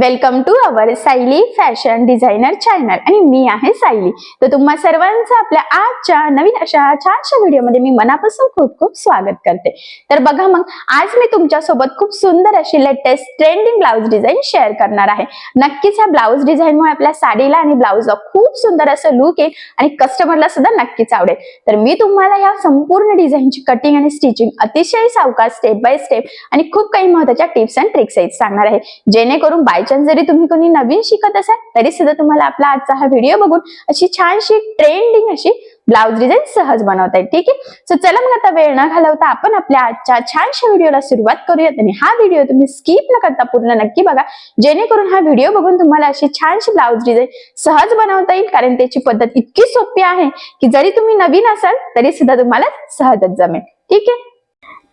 Welcome to our Sayali fashion designer channel आणि मी आहे सायली तर तुम्हा सर्वांचं आपल्या आजच्या नवीन अशा छानशा व्हिडिओमध्ये मी मनापासून खूप खूप स्वागत करते. तर बघा मग आज मी तुमच्यासोबत खूप सुंदर अशी latest trending blouse design share करणार आहे. नक्कीच ह्या ब्लाऊज डिझाईनमुळे आपल्या साडीला आणि ब्लाऊजला खूप सुंदर असं लुक येईल आणि कस्टमरला सुद्धा नक्कीच आवडेल. तर मी तुम्हाला या संपूर्ण डिझाईनची कटिंग आणि स्टिचिंग अतिशय सावकाश स्टेप बाय स्टेप आणि खूप काही महत्त्वाच्या टिप्स अँड ट्रिक्स आहेत सांगणार आहे. जेणेकरून बाय चान्स जरी तुम्ही कोणी नवीन शिकत असाल तरी सुद्धा तुम्हाला आपला आजचा हा व्हिडिओ बघून अशी छानशी ट्रेंडिंग अशी ब्लाउज डिझाईन सहज बनवता येईल. ठीक आहे? सो चला मग आता वेळ न घालवता आपण आपल्या आजच्या छानशा व्हिडिओला सुरुवात करूयात आणि हा व्हिडिओ तुम्ही स्किप न करता पूर्ण नक्की बघा. जेणेकरून हा व्हिडिओ बघून तुम्हाला अशी छानशी ब्लाउज डिझाईन सहज बनवता येईल कारण त्याची पद्धत इतकी सोपी आहे की जरी तुम्ही नवीन असाल तरी सुद्धा तुम्हाला सहजच जमेल. ठीक आहे?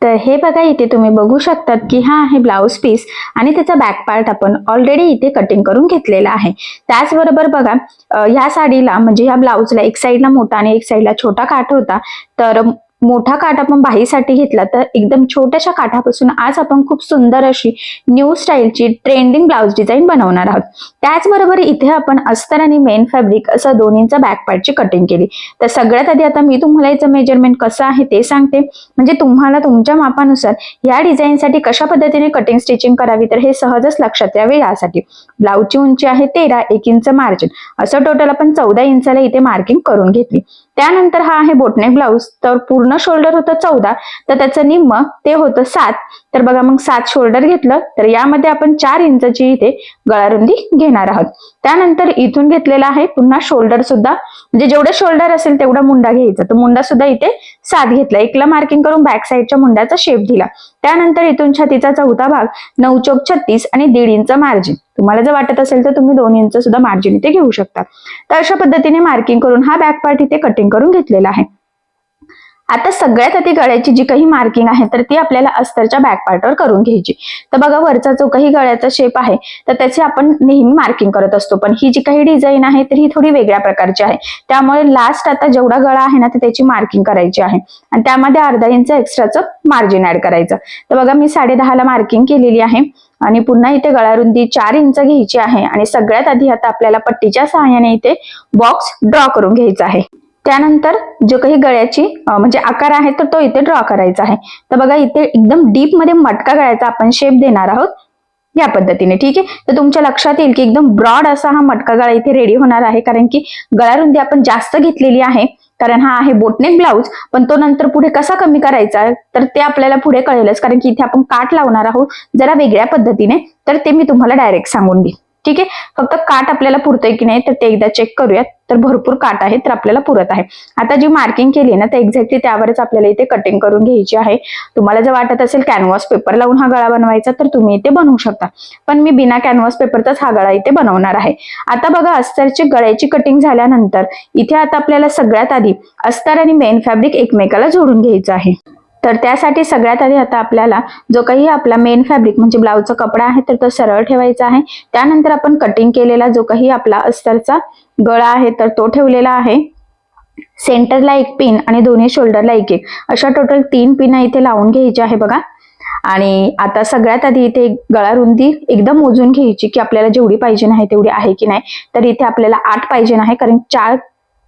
तर हे बघा इथे तुम्ही बघू शकतात की हा आहे ब्लाऊज पीस आणि त्याचा बॅक पार्ट आपण ऑलरेडी इथे कटिंग करून घेतलेला आहे. त्याचबरोबर बघा ह्या साडीला म्हणजे ह्या ब्लाऊजला एक साईडला मोठा आणि एक साईडला छोटा काठ होता. तर मोठा काठ आपण बाहीसाठी घेतला तर एकदम छोट्याशा काठापासून आज आपण खूप सुंदर अशी न्यू स्टाईलची ट्रेंडिंग ब्लाउज डिझाईन बनवणार आहोत. त्याचबरोबर इथे आपण अस्तर आणि मेन फॅब्रिक असं दोन्हींचा बॅक पार्टची कटिंग केली. तर सगळ्यात आधी आता मी तुम्हाला याचं मेजरमेंट कसं आहे ते सांगते. म्हणजे तुम्हाला तुमच्या मापानुसार या डिझाईनसाठी कशा पद्धतीने कटिंग स्टिचिंग करावी तर हे सहजच लक्षात यावे यासाठी. ब्लाऊजची उंची आहे तेरा एक इंच मार्जिन असं टोटल आपण चौदा इंचाला इथे मार्किंग करून घेतली. त्यानंतर हा आहे बोटनेक ब्लाऊज तर पूर्ण शोल्डर होतं चौदा तर त्याचं निम्म ते होतं सात. तर बघा मग सात शोल्डर घेतलं तर यामध्ये आपण चार इंचची इथे गळारुंदी घेणार आहोत. त्यानंतर इथून घेतलेला आहे पुन्हा शोल्डर सुद्धा. म्हणजे जेवढं शोल्डर असेल तेवढा मुंडा घ्यायचा. तर मुंडा सुद्धा इथे सात घेतला. एकला मार्किंग करून बॅक साईडच्या मुंड्याचा शेप दिला. त्यानंतर इथून छातीचा चौथा भाग नऊ चौक छत्तीस आणि दीड इंच मार्जिन तुम्हाला जर वाटत असेल तर तुम्ही दोन इंच सुद्धा मार्जिन इथे घेऊ शकता. तर अशा पद्धतीने मार्किंग करून हा बॅक पार्ट इथे कटिंग करून घेतलेला आहे. आता सगळ्यात आधी गळ्याची जी काही मार्किंग आहे तर ती आपल्याला अस्तरच्या बॅक पार्टवर करून घ्यायची. तर बघा वरचा जो काही गळ्याचा शेप आहे तर त्याची आपण नेहमी मार्किंग करत असतो. पण ही जी काही डिझाईन आहे तर ही थोडी वेगळ्या प्रकारची आहे. त्यामुळे लास्ट आता जेवढा गळा आहे ना तर त्याची मार्किंग करायची आहे. आणि त्यामध्ये अर्धा इंच एक्स्ट्राचं मार्जिन ऍड करायचं. तर बघा मी साडे ला मार्किंग केलेली आहे. आणि पुन्हा इथे गळारुंदी चार इंच घ्यायची आहे. आणि सगळ्यात आधी आता आपल्याला पट्टीच्या सहाय्याने इथे बॉक्स ड्रॉ करून घ्यायचा आहे. त्यानंतर जो काही गळ्याची म्हणजे आकार आहे तर तो इथे ड्रॉ करायचा आहे. तर बघा इथे एकदम डीपमध्ये मटका गळ्याचा आपण शेप देणार आहोत या पद्धतीने ठीक आहे? तर तुमच्या लक्षात येईल की एकदम ब्रॉड असा हा मटका गळा इथे रेडी होणार आहे कारण की गळारुंदी आपण जास्त घेतलेली आहे कारण हा आहे बोटनेक ब्लाऊज पण तो नंतर पुढे कसा कमी करायचा तर ते आपल्याला पुढे कळेलच कारण की इथे आपण काठ लावणार आहोत जरा वेगळ्या पद्धतीने तर ते मी तुम्हाला डायरेक्ट सांगून देईन. ठीक आहे? फक्त काठ आपल्याला पुरतंय की नाही तर ते एकदा चेक करूयात. तर भरपूर काठ आहे तर आपल्याला पुरत आहे. आता जी मार्किंग केली आहे ना तर एक्झॅक्टली त्यावरच आपल्याला इथे कटिंग करून घ्यायची आहे. तुम्हाला जर वाटत असेल कॅनव्हास पेपर लावून हा गळा बनवायचा तर तुम्ही इथे बनवू शकता. पण मी बिना कॅनव्हास पेपरचाच हा गळा इथे बनवणार आहे. आता बघा अस्तरची गळ्याची कटिंग झाल्यानंतर इथे आता आपल्याला सगळ्यात आधी अस्तर आणि मेन फॅब्रिक एकमेकाला जोडून घ्यायचं आहे. तर त्यासाठी सगळ्यात आधी आता आपल्याला जो काही आपला मेन फॅब्रिक म्हणजे ब्लाऊजचा कपडा आहे तर तो सरळ ठेवायचा आहे. त्यानंतर आपण कटिंग केलेला जो काही आपला अस्तरचा गळा आहे तर तो ठेवलेला आहे. सेंटरला एक पिन आणि दोन्ही शोल्डरला एक एक. अशा टोटल तीन पिन इथे लावून घ्यायची आहे बघा. आणि आता सगळ्यात आधी इथे गळा रुंदी एकदम मोजून घ्यायची की आपल्याला जेवढी पाहिजे नाही तेवढी आहे की नाही. तर इथे आपल्याला आठ पाहिजे आहे कारण चार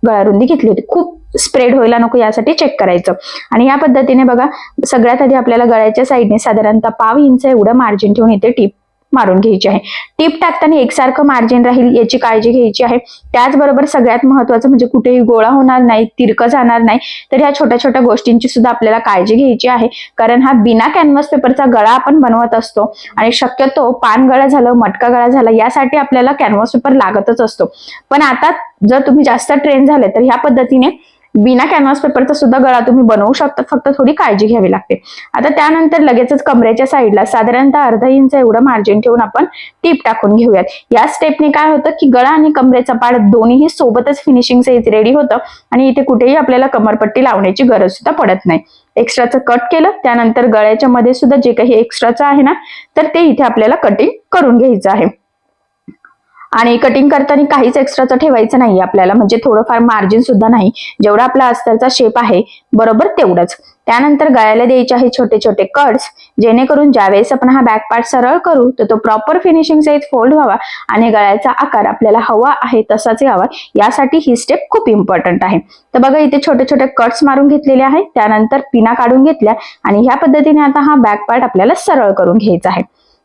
गळारुंदी घेतली होती. खूप स्प्रेड व्हायला नको यासाठी चेक करायचं. आणि या पद्धतीने बघा सगळ्यात आधी आपल्याला गळ्याच्या साईडने साधारणतः पाव इंच एवढं मार्जिन ठेवून इथे टीप मारून घ्यायची आहे. टीप टाकताना एकसारखं मार्जिन राहील याची काळजी घ्यायची आहे. त्याचबरोबर सगळ्यात महत्वाचं म्हणजे कुठेही गोळा होणार नाही तिरकं जाणार नाही तर ह्या छोट्या छोट्या गोष्टींची सुद्धा आपल्याला काळजी घ्यायची आहे. कारण हा बिना कॅनव्हास पेपरचा गळा आपण बनवत असतो आणि शक्यतो पान गळा झालं मटका गळा झाला यासाठी आपल्याला कॅनव्हास पेपर लागतच असतो. पण आता जर तुम्ही जास्त ट्रेन झाले तर ह्या पद्धतीने बिना कॅनव्हास पेपरचा सुद्धा गळा तुम्ही बनवू शकता. फक्त थोडी काळजी घ्यावी लागते. आता त्यानंतर लगेचच कमरेच्या साईडला साधारणतः अर्धा इंच एवढं मार्जिन ठेवून आपण टीप टाकून घेऊयात. या स्टेपने काय होतं की गळा आणि कमरेचा पाड दोन्हीही सोबतच फिनिशिंग रेडी होतं आणि इथे कुठेही आपल्याला कमरपट्टी लावण्याची गरज सुद्धा पडत नाही. एक्स्ट्राचं कट केलं त्यानंतर गळ्याच्या मध्ये सुद्धा जे काही एक्स्ट्राचं आहे ना तर ते इथे आपल्याला कटिंग करून घ्यायचं आहे. आणि कटिंग करताना काहीच एक्स्ट्राचं ठेवायचं नाही आपल्याला. म्हणजे थोडंफार मार्जिन सुद्धा नाही. जेवढा आपला अस्तरचा शेप आहे बरोबर तेवढंच. त्यानंतर गळ्याला द्यायचे आहे छोटे छोटे कट्स जेणेकरून ज्यावेळेस आपण हा बॅक पार्ट सरळ करू तर तो प्रॉपर फिनिशिंग साईज फोल्ड व्हावा आणि गळ्याचा आकार आपल्याला हवा आहे तसाच यावा. यासाठी ही स्टेप खूप इम्पॉर्टंट आहे. तर बघा इथे छोटे छोटे कट्स मारून घेतलेले आहेत. त्यानंतर पिना काढून घेतल्या आणि ह्या पद्धतीने आता हा बॅक पार्ट आपल्याला सरळ करून घ्यायचा आहे.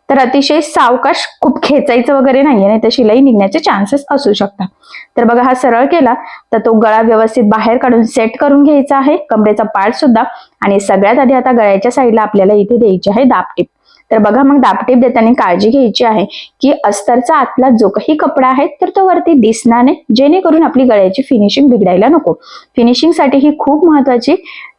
तर अतिशय सावकाश खूप खेचायचं वगैरे नाहीये नाही तर शिलाई निघण्याचे चान्सेस असू शकतात. तर बघा हा सरळ केला तर तो गळा व्यवस्थित बाहेर काढून सेट करून घ्यायचा आहे. कमरेचा पार्ट सुद्धा. आणि सगळ्यात आधी आता गळ्याच्या साईडला आपल्याला इथे द्यायची आहे दापटीप. तर बघा मग दापटीप देताना काळजी घ्यायची आहे की अस्तरचा आतला जो काही कपडा आहे तर तो वरती दिसणार नाही. जेणेकरून आपली गळ्याची फिनिशिंग बिघडायला नको. फिनिशिंगसाठी ही खूप महत्वाची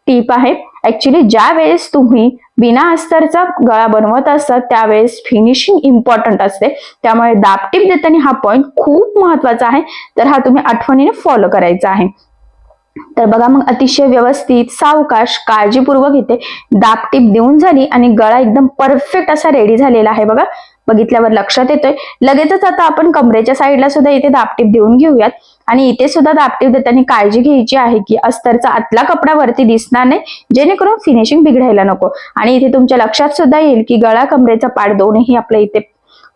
टीप आहे. ऍक्च्युली ज्या वेळेस तुम्ही बिना अस्तरचा गळा बनवत असतात त्यावेळेस फिनिशिंग इम्पॉर्टंट असते. त्यामुळे दापटीप देताना हा पॉईंट खूप महत्त्वाचा आहे. तर हा तुम्ही आठवणीने फॉलो करायचा आहे. तर बघा मग अतिशय व्यवस्थित सावकाश काळजीपूर्वक इथे दापटीप देऊन झाली आणि गळा एकदम परफेक्ट असा रेडी झालेला आहे बघा. बघितल्यावर लक्षात येतोय. लगेचच आता आपण कमरेच्या साईडला सुद्धा इथे दापटीप देऊन घेऊयात. आणि इथे सुद्धा दापटीप देताना काळजी घ्यायची आहे की अस्तरचा आतला कपडा वरती दिसणार नाही जेणेकरून फिनिशिंग बिघडायला नको. आणि इथे तुमच्या लक्षात सुद्धा येईल की गळा कमरेचा पाठ दोन्ही आपल्या इथे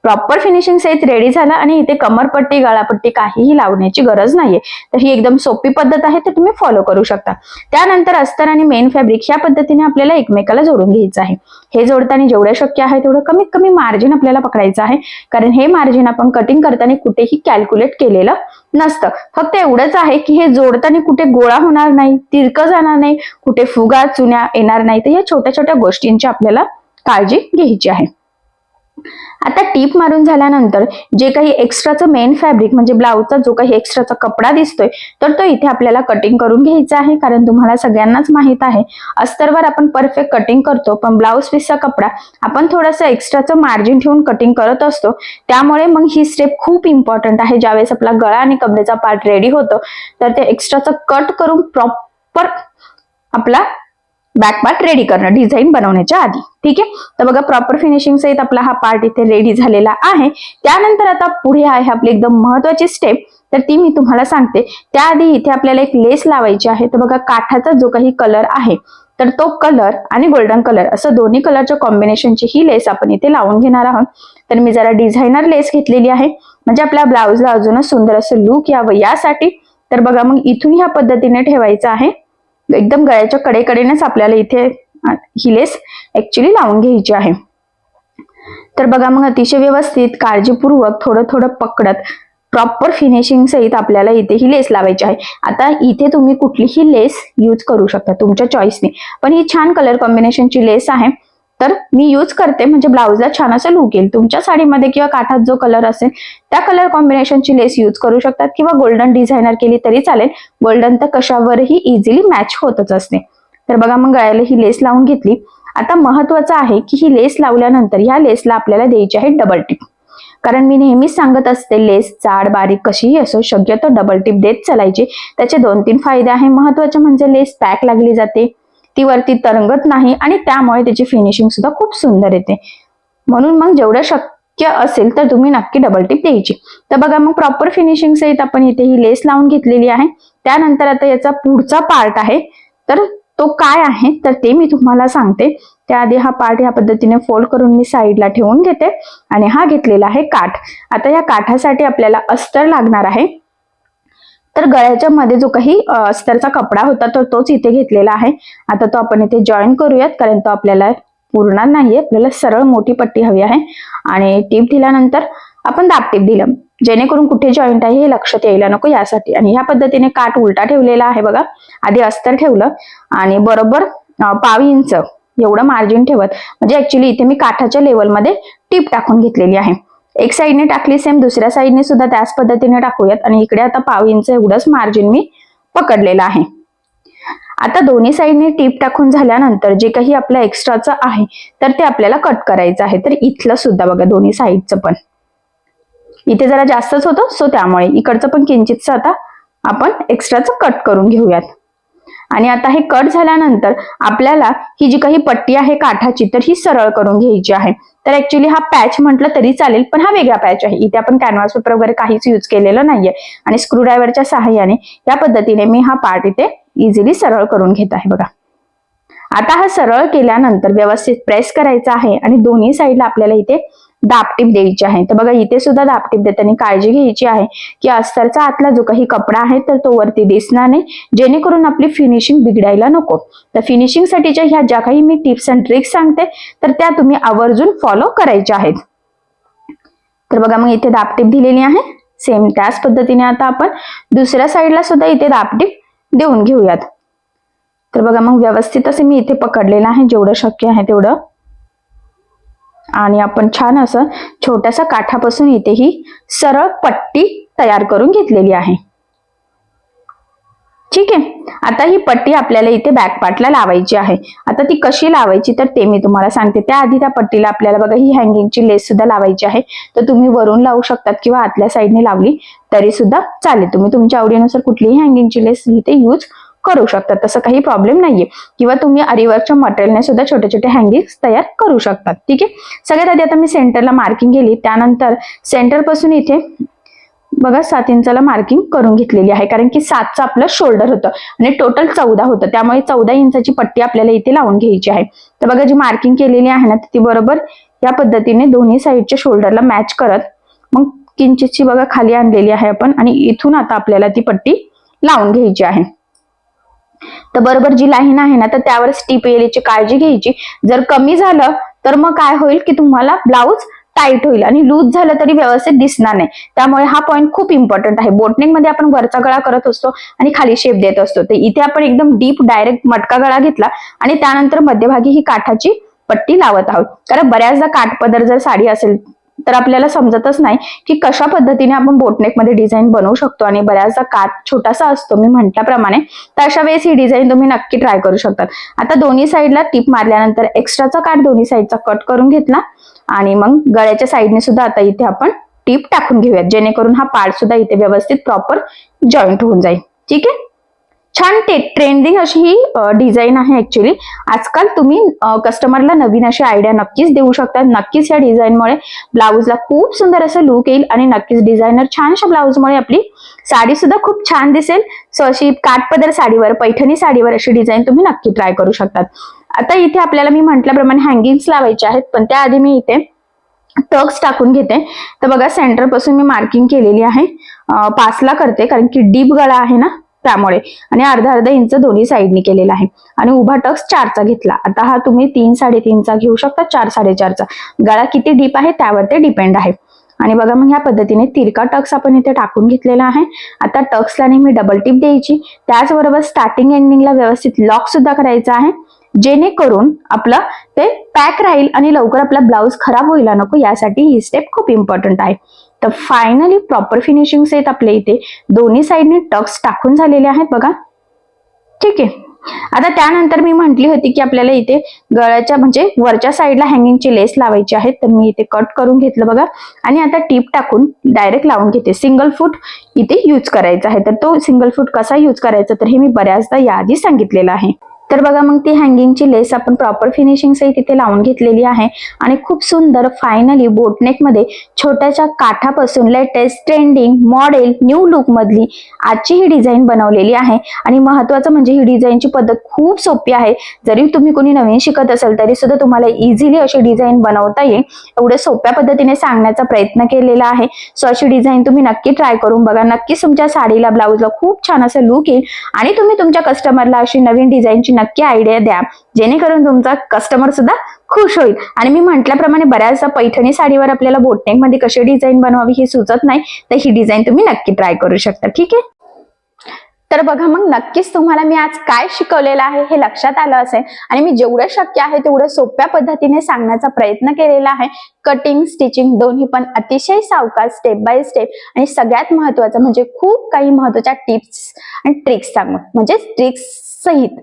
प्रॉपर फिनिशिंग सहित रेडी झाला आणि इथे कमरपट्टी गळापट्टी काहीही लावण्याची गरज नाहीये. तर ही एकदम सोपी पद्धत आहे तर तुम्ही फॉलो करू शकता. त्यानंतर अस्तर आणि मेन फॅब्रिक ह्या पद्धतीने आपल्याला एकमेकाला जोडून घ्यायचं आहे. हे जोडताना जेवढं शक्य आहे तेवढं कमीत कमी मार्जिन आपल्याला पकडायचं आहे. कारण हे मार्जिन आपण कटिंग करताना कुठेही कॅल्क्युलेट केलेलं नसतं. फक्त एवढंच आहे की हे जोडताना कुठे गोळा होणार नाही तिरकं जाणार नाही कुठे फुगा चुन्या येणार नाही. तर या छोट्या छोट्या गोष्टींची आपल्याला काळजी घ्यायची आहे. आता टीप मारून झाल्यानंतर जे काही एक्स्ट्राचं मेन फॅब्रिक म्हणजे ब्लाऊजचा जो काही एक्स्ट्राचा कपडा दिसतोय तर तो इथे आपल्याला कटिंग करून घ्यायचा आहे. कारण तुम्हाला सगळ्यांनाच माहीत आहे अस्तरवर आपण परफेक्ट कटिंग करतो पण ब्लाऊज पीसचा कपडा आपण थोडंसं एक्स्ट्राचं मार्जिन ठेवून कटिंग करत असतो. त्यामुळे मग ही स्टेप खूप इम्पॉर्टंट आहे. ज्यावेळेस आपला गळा आणि कमरेचा पार्ट रेडी होतो तर ते एक्स्ट्राचं कट करून प्रॉपर आपला बॅक पार्ट रेडी करणं डिझाईन बनवण्याच्या आधी. ठीक आहे? तर बघा प्रॉपर फिनिशिंग सहित आपला हा पार्ट इथे रेडी झालेला आहे. त्यानंतर आता पुढे आहे आपली एकदम महत्वाची स्टेप तर ती मी तुम्हाला सांगते. त्याआधी इथे आपल्याला एक लेस लावायची आहे. तर बघा काठाचा जो काही कलर आहे तर तो कलर आणि गोल्डन कलर असं दोन्ही कलरच्या कॉम्बिनेशनची ही लेस आपण इथे लावून घेणार आहोत. तर मी जरा डिझायनर लेस घेतलेली आहे. म्हणजे आपल्या ब्लाऊजला अजूनच सुंदर असं लुक यावं यासाठी. तर बघा मग इथून ह्या पद्धतीने ठेवायचं आहे. एकदम गळ्याच्या कडेकडेनेच आपल्याला इथे ही लेस ऍक्च्युली लावून घ्यायची आहे. तर बघा मग अतिशय व्यवस्थित काळजीपूर्वक थोडं थोडं पकडत प्रॉपर फिनिशिंग सहित आपल्याला इथे ही लेस लावायची आहे. आता इथे तुम्ही कुठलीही लेस यूज करू शकता तुमच्या चॉईसने पण ही छान कलर कॉम्बिनेशनची लेस आहे. तर मी यूज करते. म्हणजे ब्लाऊजला छान असं लुक येईल. तुमच्या साडीमध्ये किंवा काठात जो कलर असेल त्या कलर कॉम्बिनेशनची लेस यूज करू शकतात किंवा गोल्डन डिझायनर केली तरी चालेल. गोल्डन तर कशावरही इझिली मॅच होतच असते. तर बघा मग गळ्याला ही लेस लावून घेतली. आता महत्वाचं आहे की ही लेस लावल्यानंतर ह्या लेसला आपल्याला द्यायची आहे डबल टिप कारण मी नेहमीच सांगत असते लेस जाड बारीक कशीही असो शक्यतो डबल टिप देत चालायची. त्याचे दोन तीन फायदे आहे. महत्त्वाचे म्हणजे लेस पॅक लागली जाते. ती वरती तरंगत नाही आणि त्यामुळे त्याची फिनिशिंग सुद्धा खूप सुंदर येते. म्हणून मग जेवढं शक्य असेल तर तुम्ही नक्की डबल टिप द्यायची. तर बघा मग प्रॉपर फिनिशिंग सहित आपण इथे ही लेस लावून घेतलेली आहे. त्यानंतर आता याचा पुढचा पार्ट आहे. तर तो काय आहे? तर ते मी तुम्हाला सांगते. त्याआधी हा पार्ट या पद्धतीने फोल्ड करून मी साईडला ठेवून घेते आणि हा घेतलेला आहे काठ. आता या काठासाठी आपल्याला अस्तर लागणार आहे. तर गळ्याच्या मध्ये जो काही अस्तरचा कपडा होता तर तोच इथे घेतलेला आहे. आता तो आपण इथे जॉईन करूयात कारण तो आपल्याला पुरणार नाहीये. आपल्याला सरळ मोठी पट्टी हवी आहे. आणि टीप दिल्यानंतर आपण दाब टीप दिलं. जेणेकरून कुठे जॉईंट आहे हे लक्षात यायला नको यासाठी. आणि ह्या पद्धतीने काठ उलटा ठेवलेला आहे बघा. आधी अस्तर ठेवलं. आणि बरोबर पाव इंच एवढं मार्जिन ठेवत. म्हणजे ऍक्च्युली इथे मी काठाच्या लेवलमध्ये टीप टाकून घेतलेली आहे. एक साईडने टाकली सेम दुसऱ्या साईडने सुद्धा त्याच पद्धतीने टाकूयात. आणि इकडे आता पाव इंच एवढंच मार्जिन मी पकडलेलं आहे. आता दोन्ही साईडने टीप टाकून झाल्यानंतर जे काही आपलं एक्स्ट्राचं आहे तर ते आपल्याला कट करायचं आहे. तर इथलं सुद्धा बघा दोन्ही साईडचं पण. इथे जरा जास्तच होतं सो त्यामुळे इकडचं पण किंचितच आता आपण एक्स्ट्राचं कट करून घेऊयात. आणि आता हे कट झाल्यानंतर आपल्याला ही जी काही पट्टी आहे काठाची तर ही सरळ करून घ्यायची आहे. तर ऍक्च्युली हा पॅच म्हटलं तरी चालेल पण हा वेगळा पॅच आहे. इथे आपण कॅनव्हास पेपर वगैरे काहीच यूज केलेलं नाहीये. आणि स्क्रूड्रायव्हरच्या सहाय्याने या पद्धतीने मी हा पार्ट इथे इझिली सरळ करून घेत आहे बघा. आता हा सरळ केल्यानंतर व्यवस्थित प्रेस करायचा आहे आणि दोन्ही साईडला आपल्याला इथे दापटीप द्यायची आहे. तर बघा इथे सुद्धा दापटीप देताना काळजी घ्यायची आहे की अस्तरचा आतला जो काही कपडा आहे तर तो वरती दिसणार नाही. जेणेकरून आपली फिनिशिंग बिघडायला नको. तर फिनिशिंगसाठीच्या ह्या ज्या काही मी टिप्स अँड ट्रिक्स सांगते तर त्या तुम्ही आवर्जून फॉलो करायच्या आहेत. तर बघा मग इथे दापटीप दिलेली आहे. सेम त्याच पद्धतीने आता आपण दुसऱ्या साईडला सुद्धा इथे दापटीप देऊन घेऊयात. तर बघा मग व्यवस्थित असे मी इथे पकडलेलं आहे. जेवढं शक्य आहे तेवढं आणि आपण छान असं छोट्याशा काठापासून इथे ही सरळ पट्टी तयार करून घेतलेली आहे. ठीक आहे? आता ही पट्टी आपल्याला इथे बॅक पार्टला लावायची आहे. आता ती कशी लावायची तर ते मी तुम्हाला सांगते. त्याआधी त्या पट्टीला आपल्याला बघा ही हँगिंगची लेस सुद्धा लावायची आहे. तर तुम्ही वरून लावू शकतात किंवा आतल्या साईडने लावली तरी सुद्धा चालेल. तुम्ही तुमच्या आवडीनुसार कुठलीही हँगिंगची लेस इथे यूज करू शकतात. तसं काही प्रॉब्लेम नाहीये. किंवा तुम्ही अरिवर्कच्या मटेरियलने सुद्धा छोटे छोटे हँगिंग्स तयार करू शकतात. ठीक आहे? सगळ्यात आधी आता मी सेंटरला मार्किंग केली. त्यानंतर सेंटरपासून इथे बघा सात इंचाला मार्किंग करून घेतलेली आहे. कारण की सातचं आपलं शोल्डर होतं. आणि टोटल चौदा होतं. त्यामुळे चौदा इंचाची पट्टी आपल्याला इथे लावून घ्यायची आहे. तर बघा जी मार्किंग केलेली आहे ना ती बरोबर या पद्धतीने दोन्ही साईडच्या शोल्डरला मॅच करत मग किंचितची बघा खाली आणलेली आहे आपण. आणि इथून आता आपल्याला ती पट्टी लावून घ्यायची आहे. तर बरोबर जी लाईन आहे ना तर त्यावर स्टीप येण्याची काळजी घ्यायची. जर कमी झालं तर मग काय होईल की तुम्हाला ब्लाऊज टाईट होईल आणि लूज झालं तरी व्यवस्थित दिसणार नाही. त्यामुळे हा पॉईंट खूप इम्पॉर्टंट आहे. बोटनिंगमध्ये आपण वरचा गळा करत असतो आणि खाली शेप देत असतो. तर इथे आपण एकदम डीप डायरेक्ट मटका गळा घेतला आणि त्यानंतर मध्यभागी ही काठाची पट्टी लावत आहोत. कारण बऱ्याचदा काठपदर जर साडी असेल तर आपल्याला समजतच नाही की कशा पद्धतीने आपण बोटनेकमध्ये डिझाईन बनवू शकतो आणि बऱ्याचदा काठ छोटासा असतो मी म्हटल्याप्रमाणे तर अशा वेळेस ही डिझाईन तुम्ही नक्की ट्राय करू शकतात आता दोन्ही साईडला टिप मारल्यानंतर एक्स्ट्राचा काठ दोन्ही साईडचा कट करून घेतला आणि मग गळ्याच्या साईडने सुद्धा आता इथे आपण टीप टाकून घेऊयात जेणेकरून हा पार्ट सुद्धा इथे व्यवस्थित प्रॉपर जॉईंट होऊन जाईल. ठीक आहे? छान ट्रेंडिंग अशी ही डिझाईन आहे ऍक्च्युली आजकाल तुम्ही कस्टमरला नवीन अशी आयडिया नक्कीच देऊ शकता. नक्कीच या डिझाईनमुळे ब्लाऊजला खूप सुंदर असं लुक येईल आणि नक्कीच डिझायनर छानशा ब्लाऊजमुळे आपली साडी सुद्धा खूप छान दिसेल. सो अशी काटपदर साडीवर पैठणी साडीवर अशी डिझाईन तुम्ही नक्की ट्राय करू शकतात. आता इथे आपल्याला मी म्हटल्याप्रमाणे हँगिंग्स लावायचे आहेत. पण त्याआधी मी इथे टक्स टाकून घेते. तर बघा सेंटरपासून मी मार्किंग केलेली आहे. पाचला करते कारण की डीप गळा आहे ना. त्यामुळे. आणि अर्धा अर्धा इंच दोन्ही साईडनी केलेला आहे. आणि उभा टक्स चारचा घेतला. आता हा तुम्ही तीन साडेतीनचा घेऊ शकता चार साडेचारचा. गळा किती डीप आहे त्यावर ते डिपेंड आहे. आणि बघा मग ह्या पद्धतीने तिरका टक्स आपण इथे टाकून घेतलेला आहे. आता टक्सला नेहमी डबल टिप द्यायची. त्याचबरोबर स्टार्टिंग एंडिंगला व्यवस्थित लॉक सुद्धा करायचा आहे. जेणेकरून आपलं ते पॅक राहील आणि लवकर आपला ब्लाऊज खराब व्हायला नको यासाठी ही स्टेप खूप इम्पॉर्टंट आहे. तर फायनली प्रॉपर फिनिशिंग आहेत आपल्या इथे. दोन्ही साईडने टक्स टाकून झालेले आहेत बघा. ठीक आहे. आता त्यानंतर मी म्हटली होती की आपल्याला इथे गळ्याच्या म्हणजे वरच्या साईडला हँगिंगची लेस लावायची आहे. तर मी इथे कट करून घेतलं बघा. आणि आता टीप टाकून डायरेक्ट लावून घेते. सिंगल फूट इथे यूज करायचा आहे. तर तो सिंगल फूट कसा यूज करायचा तर हे मी बऱ्याचदा याआधी सांगितलेलं आहे. तर बघा मग ती हँगिंगची लेस आपण प्रॉपर फिनिशिंग सहित तिथे लावून घेतलेली आहे. आणि खूप सुंदर फायनली बोटनेकमध्ये छोट्याच्या काठापासून latest trending model new look मधली आजची ही डिझाईन बनवलेली आहे. आणि महत्वाचं म्हणजे ही डिझाईनची पद्धत खूप सोपी आहे. जरी तुम्ही कोणी नवीन शिकत असाल तरी सुद्धा तुम्हाला इझिली अशी डिझाईन बनवता येईल. एवढ्या सोप्या पद्धतीने सांगण्याचा प्रयत्न केलेला आहे. सो अशी डिझाईन तुम्ही नक्की ट्राय करून बघा. नक्कीच तुमच्या साडीला ब्लाऊजला खूप छान असं लुक येईल. आणि तुम्ही तुमच्या कस्टमरला अशी नवीन डिझाईनची नक्की आयडिया द्या. जेणेकरून तुमचा कस्टमर सुद्धा खुश होईल. आणि मी म्हटल्याप्रमाणे बऱ्याचदा पैठणी साडीवर आपल्याला बोटनेकमध्ये कशी डिझाईन बनवावी हे सुचत नाही तर ही डिझाईन तुम्ही नक्की ट्राय करू शकता. ठीक आहे? तर बघा मग नक्कीच तुम्हाला मी आज काय शिकवलेलं आहे हे लक्षात आलं असेल. आणि मी जेवढं शक्य आहे तेवढं सोप्या पद्धतीने सांगण्याचा प्रयत्न केलेला आहे. कटिंग स्टिचिंग दोन्ही पण अतिशय सावकाश स्टेप बाय स्टेप आणि सगळ्यात महत्वाचं म्हणजे खूप काही महत्त्वाच्या टिप्स आणि ट्रिक्स सांगून. म्हणजे ट्रिक्स सहित.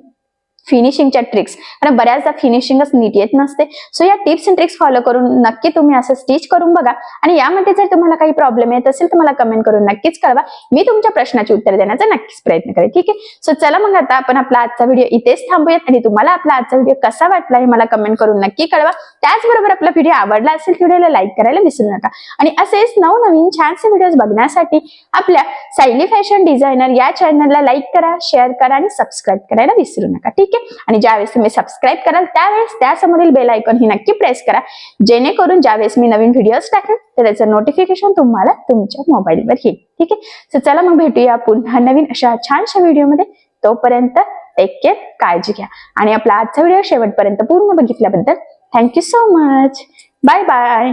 फिनिशिंगच्या ट्रिक्स कारण बऱ्याचदा फिनिशिंगच नीट येत नसते. सो या टिप्स अँड ट्रिक्स फॉलो करून नक्की तुम्ही असं स्टिच करून बघा. आणि यामध्ये जर तुम्हाला काही प्रॉब्लेम येत असेल तर मला कमेंट करून नक्कीच कळवा. मी तुमच्या प्रश्नाची उत्तर देण्याचा नक्कीच प्रयत्न करेन. ठीक आहे? सो चला मग आता आपण आपला आजचा व्हिडिओ इथेच थांबूयात. आणि तुम्हाला आपला आजचा व्हिडिओ कसा वाटला हे मला कमेंट करून नक्की कळवा. त्याचबरोबर आपला व्हिडिओ आवडला असेल व्हिडिओला लाईक करायला विसरू नका. आणि असेच नवनवीन छानसे व्हिडिओज बघण्यासाठी आपल्या सायली फॅशन डिझायनर या चॅनलला लाईक करा शेअर करा आणि सबस्क्राईब करायला विसरू नका. ठीक आहे? ठीक आहे? आणि ज्यावेळेस तुम्ही सबस्क्राईब कराल त्यावेळेस त्यासमोरील बेल आयकॉन ही नक्की प्रेस करा. जेणेकरून ज्यावेळेस मी नवीन व्हिडिओज टाकेन तर त्याचं नोटिफिकेशन तुम्हाला तुमच्या मोबाईलवर येईल. ठीक आहे? सो चला मग भेटूया पुन्हा नवीन अशा छानशा व्हिडिओमध्ये तोपर्यंत टेक केअर काळजी घ्या. आणि आपला आजचा व्हिडिओ शेवटपर्यंत पूर्ण बघितल्याबद्दल thank you so much bye bye